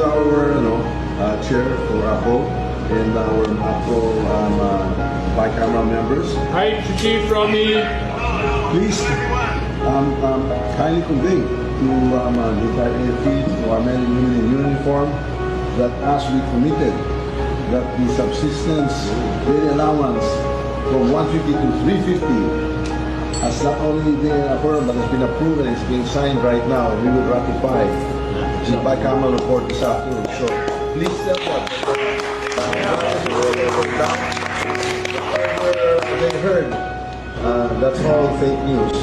our ano, uh, chair for APO and our APO um, uh, bi-camera members. Hi, Chief Romy. Please um, um, kindly convey to um, uh, the entire AFP, to our men and women in uniform, that as we committed, that the subsistence daily allowance from 150 to 350 has not only affirmed but has been approved and is being signed right now. We will ratify the bicameral report this afternoon. So please tell them. Whatever they heard, uh, that's all fake news.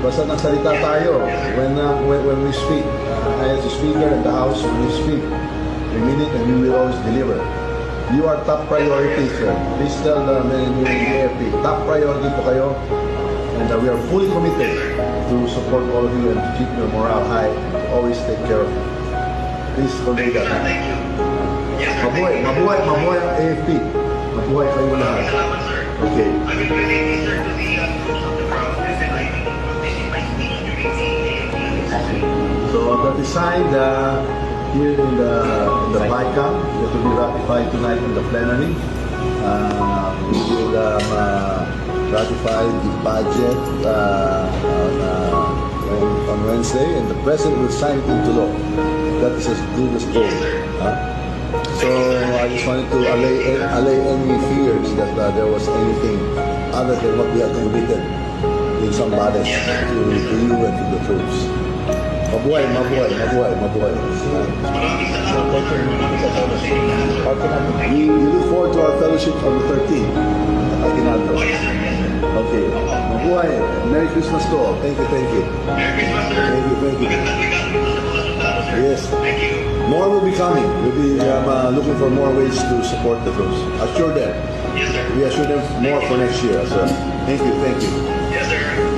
Basta nagsalita tayo when, uh, when, when we speak. Uh, as a speaker in the House, when we speak, we mean it and we will always deliver. You are top priority, sir. Please tell the men in the AFP, top priority po kayo. And uh, we are fully committed to support all of you and to keep your morale high, to always take care of you. Please convey that. Thank you. Yes, sir. Mabuhay, mabuhay, mabuhay ang AFP. Mabuhay kayo lahat. Salamat, sir. Okay. I will relay this, sir, to the uh, troops of the provinces and I will this in my speech during the AFP. So that is signed uh, here in the in the BICAM. It will be ratified tonight in the plenary. Uh, we will um, uh, ratify the budget uh, on, uh, on, on Wednesday, and the president will sign it into law. That is as good as gold. huh? So I just wanted to allay, allay any fears that uh, there was anything other than what we have committed in some bodies to, to you and to the troops. Mabuhay, mabuhay, mabuhay, mabuhay. Maraming salamat. We, we look forward to our fellowship on the 13th at Aguinaldo. Okay. Mabuhay. Merry Christmas to all. Thank you, thank you. Merry Christmas, sir. Thank you, thank you. Magandang regalo po sa mga sundalo, sir. Yes. Thank you. More will be coming. We'll be um, uh, looking for more ways to support the troops. Assure them. Yes, sir. We assure them more for next year well. Thank you, thank you. Yes, sir.